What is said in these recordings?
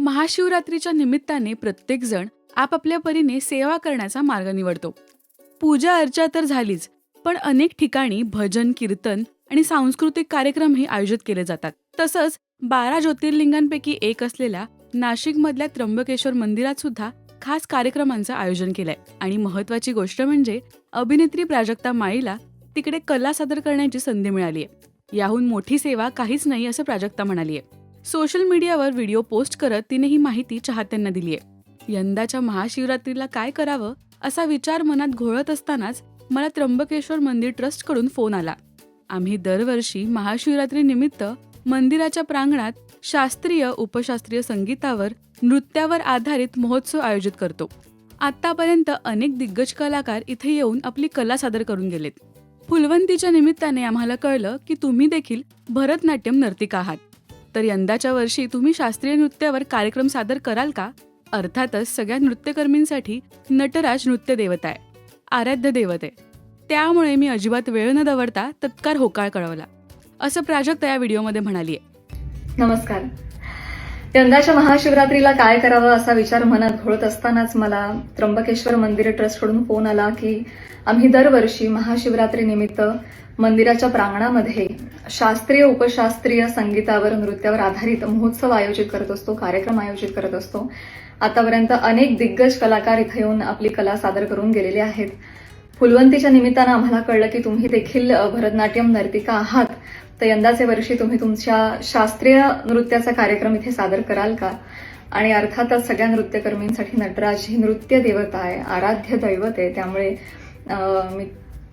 महाशिवरात्रीच्या निमित्ताने प्रत्येकजण आपापल्या परीने सेवा करण्याचा मार्ग निवडतो. पूजा अर्चा तर झालीच पण अनेक ठिकाणी भजन कीर्तन आणि सांस्कृतिक कार्यक्रमही आयोजित केले जातात. तसंच बारा ज्योतिर्लिंगांपैकी एक असलेल्या नाशिकमधल्या त्र्यंबकेश्वर मंदिरात सुद्धा खास कार्यक्रमांचं आयोजन केलंय. आणि महत्वाची गोष्ट म्हणजे अभिनेत्री प्राजक्ता माळीला तिकडे कला सादर करण्याची संधी मिळाली आहे याहून मोठी सेवा काहीच नाही असं प्राजक्ता म्हणाली आहे सोशल मीडियावर व्हिडिओ पोस्ट करत तिने ही माहिती चाहत्यांना दिली आहे यंदाच्या महाशिवरात्रीला काय करावं असा विचार मनात घोळत असतानाच मला त्र्यंबकेश्वर मंदिर ट्रस्टकडून फोन आला. आम्ही दरवर्षी महाशिवरात्री निमित्त मंदिराच्या प्रांगणात शास्त्रीय उपशास्त्रीय संगीतावर नृत्यावर आधारित महोत्सव आयोजित करतो. आतापर्यंत अनेक दिग्गज कलाकार इथे येऊन आपली कला सादर करून गेलेत. फुलवंतीच्या निमित्ताने आम्हाला कळलं की तुम्ही देखील भरतनाट्यम नर्तिका आहात. तर यंदाच्या वर्षी तुम्ही शास्त्रीय नृत्यावर कार्यक्रम सादर कराल का? अर्थातच सगळ्या नृत्यकर्मींसाठी नटराज नृत्य देवता आहे. आराध्य देवत. आहे त्यामुळे मी अजिबात वेळ न दवडता तत्काळ होकार कळवला. असं प्राजक्ता या व्हिडिओमध्ये म्हणाली आहे नमस्कार. यंदाच्या महाशिवरात्रीला काय करावं असा विचार मनात घोळत असतानाच मला त्र्यंबकेश्वर मंदिर ट्रस्टकडून फोन आला की आम्ही दरवर्षी महाशिवरात्रीनिमित्त मंदिराच्या प्रांगणामध्ये शास्त्रीय उपशास्त्रीय संगीतावर नृत्यावर आधारित महोत्सव आयोजित करत असतो कार्यक्रम आयोजित करत असतो. आतापर्यंत अनेक दिग्गज कलाकार इथे येऊन आपली कला सादर करून गेलेले आहेत. फुलवंतीच्या निमित्तानं आम्हाला कळलं की तुम्ही देखील भरतनाट्यम नर्तिका आहात. तर यंदाचे वर्षी तुम्ही तुमच्या शास्त्रीय नृत्याचा कार्यक्रम इथे सादर कराल का? आणि अर्थातच सगळ्या नृत्यकर्मींसाठी नटराज ही नृत्य देवता आहे आराध्य दैवत आहे. त्यामुळे मी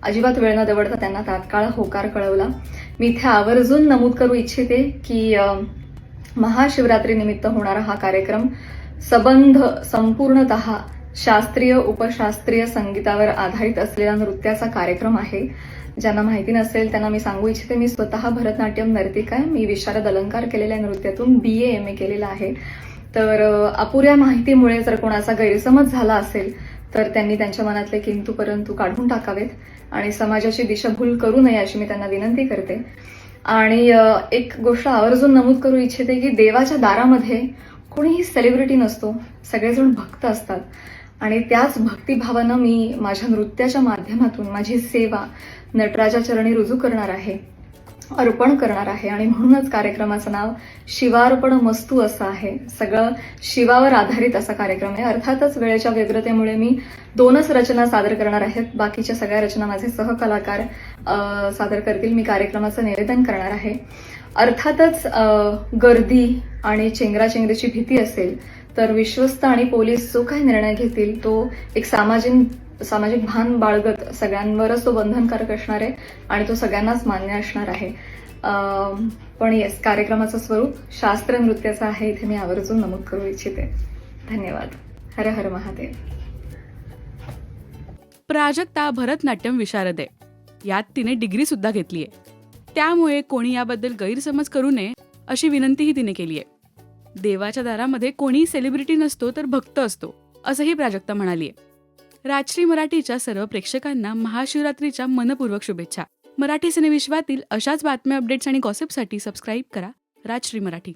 अजिबात वेळ न दवडता त्यांना तात्काळ होकार कळवला. मी इथे आवर्जून नमूद करू इच्छिते की महाशिवरात्रीनिमित्त होणारा हा कार्यक्रम सबंध संपूर्णत शास्त्रीय उपशास्त्रीय संगीतावर आधारित असलेला नृत्याचा कार्यक्रम आहे. ज्यांना माहिती नसेल त्यांना मी सांगू इच्छिते मी स्वतः भरतनाट्यम नर्तिका आहे. मी विशारद अलंकार केलेल्या नृत्यातून बी ए एम ए केलेला आहे. तर अपुऱ्या माहितीमुळे जर कोणाचा गैरसमज झाला असेल तर त्यांनी त्यांच्या मनातले किंतू परंतु काढून टाकावेत आणि समाजाची दिशाभूल करू नये अशी मी त्यांना विनंती करते. आणि एक गोष्ट आवर्जून नमूद करू इच्छिते की देवाच्या दारामध्ये कोणीही सेलिब्रिटी नसतो. सगळेजण भक्त असतात. आणि त्याच भक्तिभावानं मी माझ्या नृत्याच्या माध्यमातून माझी सेवा नटराजा चरणी रुजू करणार आहे अर्पण करणार आहे. आणि म्हणूनच कार्यक्रमाचं नाव शिवार्पण मस्तू असं आहे. सगळं शिवावर आधारित असा कार्यक्रम आहे. अर्थातच वेळेच्या व्यग्रतेमुळे मी दोनच रचना सादर करणार आहेत बाकीच्या सगळ्या रचना माझे सहकलाकार सादर करतील. मी कार्यक्रमाचं निवेदन करणार आहे. अर्थातच गर्दी आणि चेंगराचेंगरीची भीती असेल तर विश्वस्त आणि पोलीस जो काही निर्णय घेतील तो एक सामाजिक सामाजिक भान बाळगत सगळ्यांवरच तो बंधनकारक असणार आहे आणि तो सगळ्यांनाच मान्य असणार आहे. पण येस कार्यक्रमाचं स्वरूप शास्त्र नृत्याचं आहे इथे मी आवर्जून नमूद करू इच्छिते. धन्यवाद. हर हर महादेव. प्राजक्ता भरतनाट्यम विशारदे. यात तिने डिग्री सुद्धा घेतली आहे त्यामुळे कोणी याबद्दल गैरसमज करू नये अशी विनंतीही तिने केली आहे देवाच्या दारामध्ये कोणी सेलिब्रिटी नसतो तर भक्त असतो असंही प्राजक्ता म्हणाली आहे राजश्री मराठीच्या सर्व प्रेक्षकांना महाशिवरात्रीच्या मनपूर्वक शुभेच्छा. मराठी सिनेविश्वातील अशाच बातम्या अपडेट्स आणि गॉसिपसाठी सबस्क्राईब करा. राजश्री मराठी.